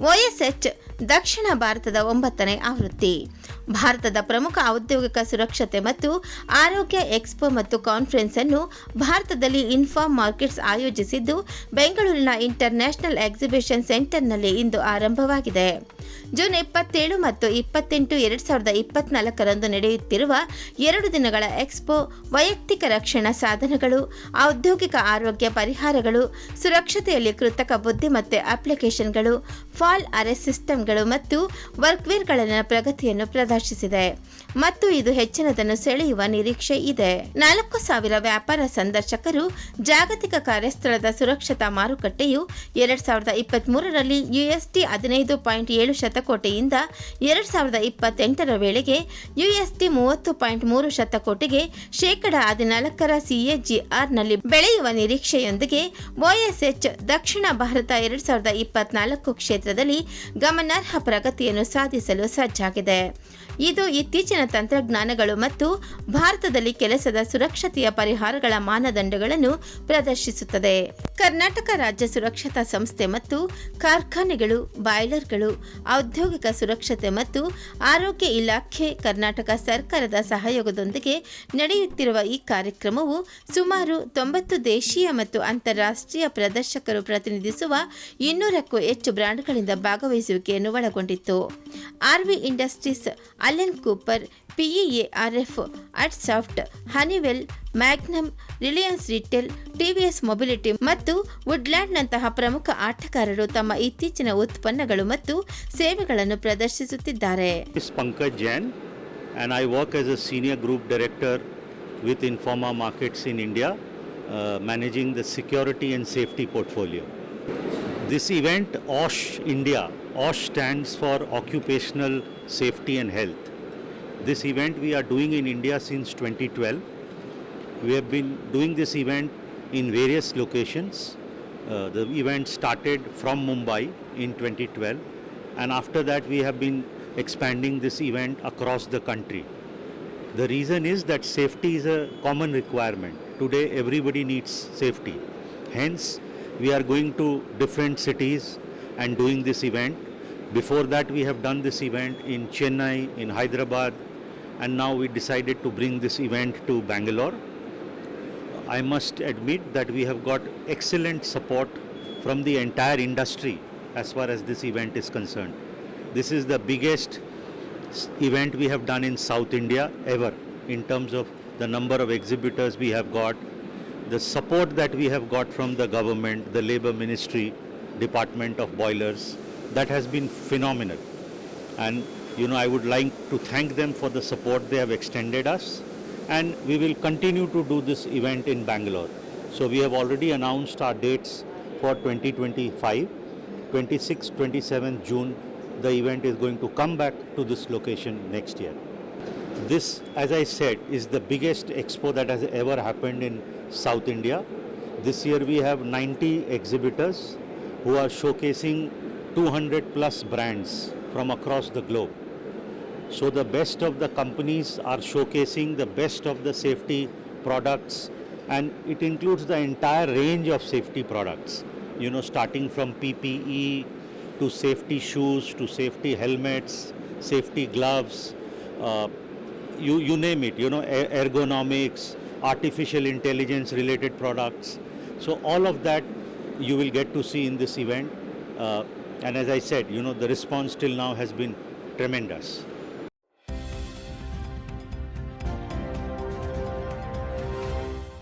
ಒಎಸ್ಎಚ್ ದಕ್ಷಿಣ ಭಾರತದ ಒಂಬತ್ತನೇ ಆವೃತ್ತಿ. ಭಾರತದ ಪ್ರಮುಖ ಔದ್ಯೋಗಿಕ ಸುರಕ್ಷತೆ ಮತ್ತು ಆರೋಗ್ಯ ಎಕ್ಸ್ಪೋ ಮತ್ತು ಕಾನ್ಫರೆನ್ಸ್ ಅನ್ನು ಭಾರತದಲ್ಲಿ ಇನ್ಫಾರ್ಮ್ ಮಾರ್ಕೆಟ್ಸ್ ಆಯೋಜಿಸಿದ್ದು, ಬೆಂಗಳೂರಿನ ಇಂಟರ್ನ್ಯಾಷನಲ್ ಎಕ್ಸಿಬಿಷನ್ ಸೆಂಟರ್ನಲ್ಲಿ ಇಂದು ಆರಂಭವಾಗಿದೆ. ಜೂನ್ ಇಪ್ಪತ್ತೇಳು ಮತ್ತು ಇಪ್ಪತ್ತೆಂಟು ಎರಡ್ ಸಾವಿರದ ಇಪ್ಪತ್ನಾಲ್ಕರಂದು ನಡೆಯುತ್ತಿರುವ ಎರಡು ದಿನಗಳ ಎಕ್ಸ್ಪೋ ವೈಯಕ್ತಿಕ ರಕ್ಷಣಾ ಸಾಧನಗಳು, ಔದ್ಯೋಗಿಕ ಆರೋಗ್ಯ ಪರಿಹಾರಗಳು, ಸುರಕ್ಷತೆಯಲ್ಲಿ ಕೃತಕ ಬುದ್ಧಿಮತ್ತೆ ಅಪ್ಲಿಕೇಶನ್ಗಳು, ಫಾಲ್ ಅರೆಸ್ಟ್ ಸಿಸ್ಟಮ್ಗಳು ಮತ್ತು ವರ್ಕ್ವೇರ್ಗಳಲ್ಲಿನ ಪ್ರಗತಿಯನ್ನು ಪ್ರದರ್ಶಿಸಿದೆ ಮತ್ತು ಇದು ಹೆಚ್ಚಿನದನ್ನು ಸೆಳೆಯುವ ನಿರೀಕ್ಷೆ ಇದೆ. ನಾಲ್ಕು ಸಾವಿರ ವ್ಯಾಪಾರ ಸಂದರ್ಶಕರು ಜಾಗತಿಕ ಕಾರ್ಯಸ್ಥಳದ ಸುರಕ್ಷತಾ ಮಾರುಕಟ್ಟೆಯು ಎರಡ್ ಸಾವಿರದ ಇಪ್ಪತ್ತ್ ಮೂರರಲ್ಲಿ ಯುಎಸ್ಟಿ ಹದಿನೈದು ಪಾಯಿಂಟ್ ಏಳು ಶತಕೋಟಿಯಿಂದ ಎರಡ್ ಸಾವಿರದ ಇಪ್ಪತ್ತೆಂಟರ ವೇಳೆಗೆ ಯುಎಸ್ಟಿ ಮೂವತ್ತು ಪಾಯಿಂಟ್ ಮೂರು ಶತಕೋಟಿಗೆ ಶೇಕಡ ಹದಿನಾಲ್ಕರ ಸಿಎಜಿಆರ್ನಲ್ಲಿ ಬೆಳೆಯುವ ನಿರೀಕ್ಷೆಯೊಂದಿಗೆ ಒಎಸ್ಎಚ್ ದಕ್ಷಿಣ ಭಾರತ ಎರಡ್ ಸಾವಿರದ ಇಪ್ಪತ್ನಾಲ್ಕು ಕ್ಷೇತ್ರದಲ್ಲಿ ಗಮನಾರ್ಹ ಪ್ರಗತಿಯನ್ನು ಸಾಧಿಸಲು ಸಜ್ಜಾಗಿದೆ. ಇದು ಇತ್ತೀಚಿನ ತಂತ್ರಜ್ಞಾನಗಳು ಮತ್ತು ಭಾರತದಲ್ಲಿ ಕೆಲಸದ ಸುರಕ್ಷತೆಯ ಪರಿಹಾರಗಳ ಮಾನದಂಡಗಳನ್ನು ಪ್ರದರ್ಶಿಸುತ್ತದೆ. ಕರ್ನಾಟಕ ರಾಜ್ಯ ಸುರಕ್ಷತಾ ಸಂಸ್ಥೆ ಮತ್ತು ಕಾರ್ಖಾನೆಗಳು, ಬಾಯ್ಲರ್ಗಳು, ಔದ್ಯೋಗಿಕ ಸುರಕ್ಷತೆ ಮತ್ತು ಆರೋಗ್ಯ ಇಲಾಖೆ ಕರ್ನಾಟಕ ಸರ್ಕಾರದ ಸಹಯೋಗದೊಂದಿಗೆ ನಡೆಯುತ್ತಿರುವ ಈ ಕಾರ್ಯಕ್ರಮವು ಸುಮಾರು ತೊಂಬತ್ತು ದೇಶೀಯ ಮತ್ತು ಅಂತಾರಾಷ್ಟ್ರೀಯ ಪ್ರದರ್ಶಕರು ಪ್ರತಿನಿಧಿಸುವ ಇನ್ನೂರಕ್ಕೂ ಹೆಚ್ಚು ಬ್ರ್ಯಾಂಡ್ಗಳಿಂದ ಭಾಗವಹಿಸುವಿಕೆಯನ್ನು ಒಳಗೊಂಡಿತ್ತು. RV Industries Allen Cooper PEARF Atsoft Honeywell Magnum Reliance Retail TVS Mobility ಮತ್ತು ವುಡ್ಲ್ಯಾಂಡ್ನಂತಹ ಪ್ರಮುಖ ಆಟಗಾರರು ತಮ್ಮ ಇತ್ತೀಚಿನ ಉತ್ಪನ್ನಗಳು ಮತ್ತು ಸೇವೆಗಳನ್ನು ಪ್ರದರ್ಶಿಸುತ್ತಿದ್ದಾರೆ Pankaj Jain and I work as a senior group director with Informa Markets in India, uh, managing the security and safety portfolio. This event, OSH India, OSH stands for Occupational Safety and Health. This event we are doing in India since 2012. We have been doing this event in various locations. Uh, the event started from Mumbai in 2012, and after that, we have been expanding this event across the country. The reason is that safety is a common requirement. Today, everybody needs safety. Hence, we are going to different cities and doing this event. Before that, we have done this event in Chennai, in Hyderabad, and now we decided to bring this event to Bangalore. I must admit that we have got excellent support from the entire industry as far as this event is concerned. This is the biggest event we have done in South India ever in terms of the number of exhibitors we have got, the support that we have got from the government, the Labour Ministry, Department of Boilers. That has been phenomenal. And you know, I would like to thank them for the support they have extended us. And we will continue to do this event in Bangalore. So we have already announced our dates for 2025. 26, 27 June, the event is going to come back to this location next year. This, as I said, is the biggest expo that has ever happened in South India. This year we have 90 exhibitors who are showcasing 200 plus brands from across the globe. So the best of the companies are showcasing the best of the safety products and it includes the entire range of safety products. You know, starting from PPE to safety shoes to safety helmets, safety gloves, uh, you, you name it, you know, er- ergonomics, artificial intelligence related products. So all of that you will get to see in this event. Uh, and as I said, you know, the response till now has been tremendous.